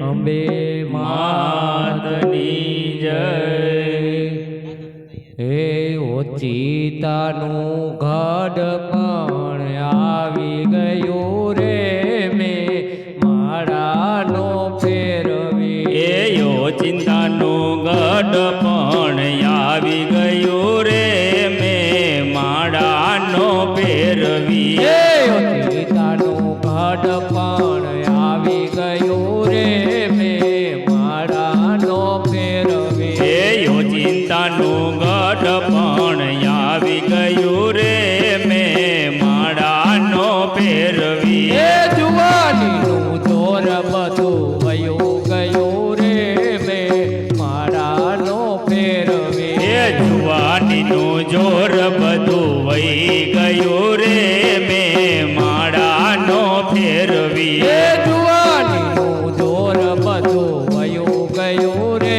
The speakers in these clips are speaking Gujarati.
અંબે માતની જય. હે ઓચિતાનું ઘડ પણ આવી ગયું રે મે. માળાનો ફેરવે. એ ચિંતાનું ગઢ પણ જોર બધું વહી ગયો રે. મેં માળાનો ફેરવી જુવાની જોર બધું વયો ગયો રે.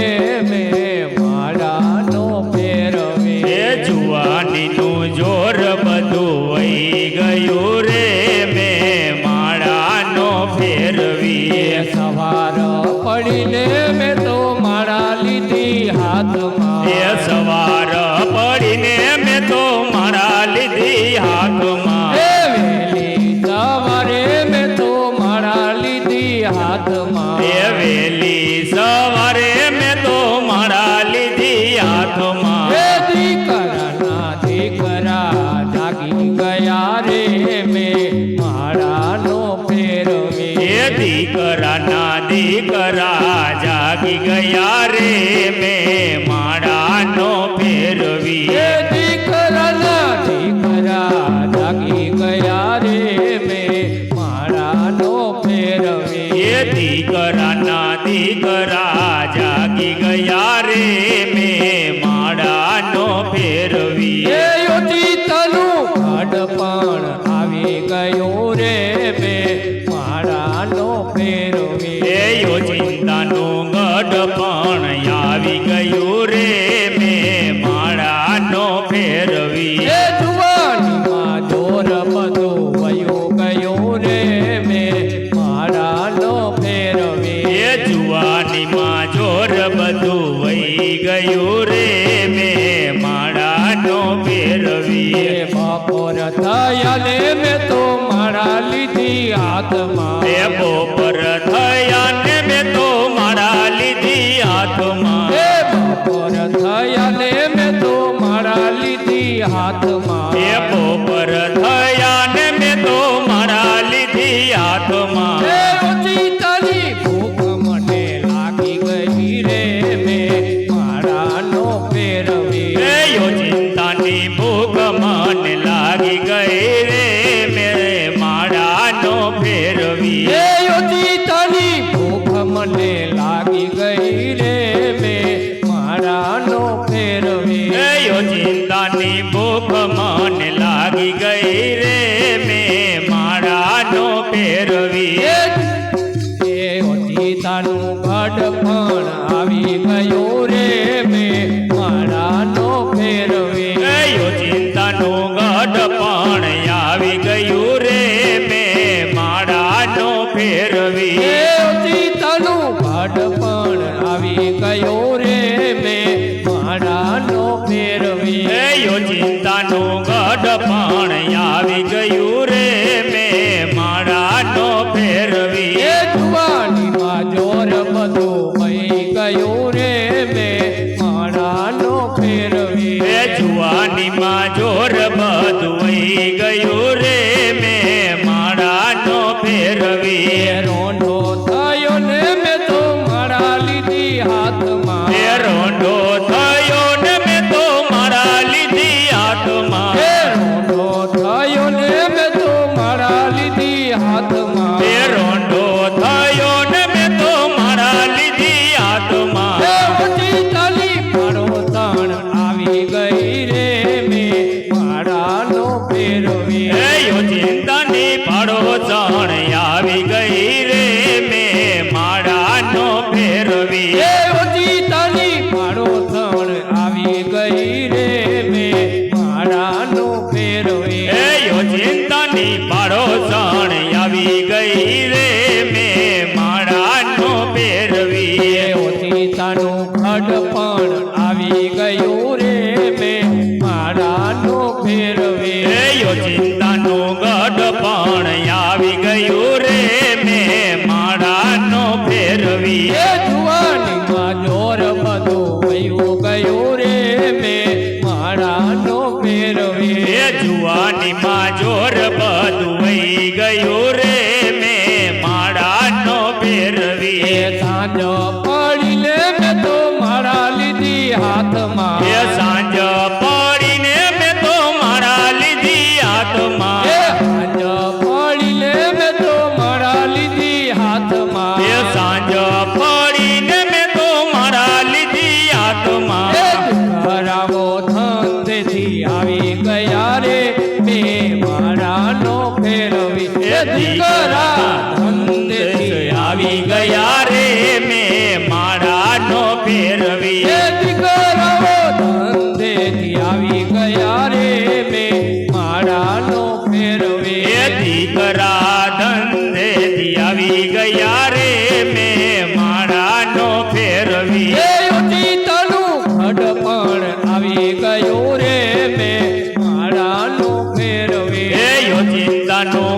મેં માળાનો ફેરવી જુવાનીનું જોર બધું વહી ગયું રે. મેં માળાનો ફેરવી સવાર પડીને મેં તો માળા લીધી હાથમાં. દીકરાના દીકરા જાગી ગયા રે મેં. માળાનો ફેરવી બપોર થયા મેં તો મારા લીધી હાથમાં. એ બપોર થયા મેં તો મારા લીધી હાથમાં. એ બપોર થયા મેં તો મારા લીધી હાથમાં. કાઢ આવી ગયો રે મે. મારાનો ફેરવે. ગયો ચિંતાનો ગઢ પણ આવી ગયું રે મે. મારાનો ફેરવે. ગયો રે મેં. માળાનો ફેરવે યોજિંતાનો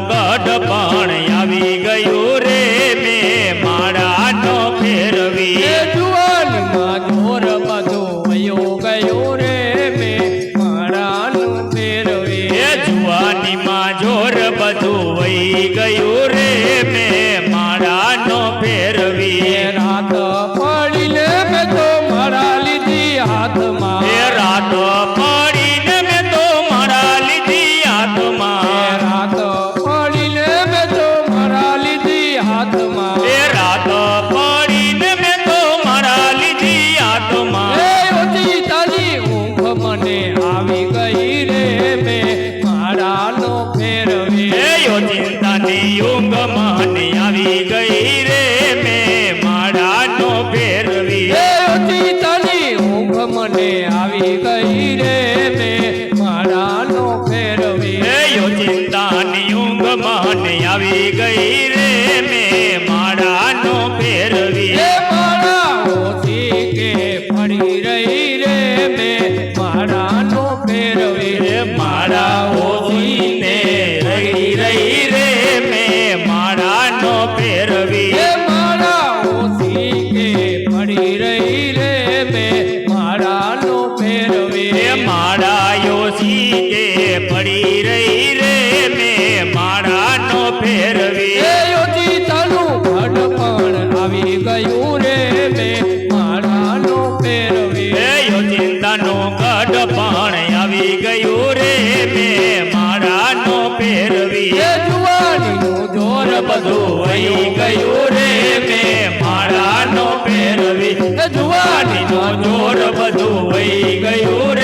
આવી ગઈ રે મે માળાનો ફેરવી. માળા! ઓછી કે ફરી રહી રે મે માળાનો ફેરવી. રે માળા ઓછી ને રહી રહી બધું વહી ગયું રે મે માળાનો પહેરવી જુવાની નો જોર બધું વહી ગયું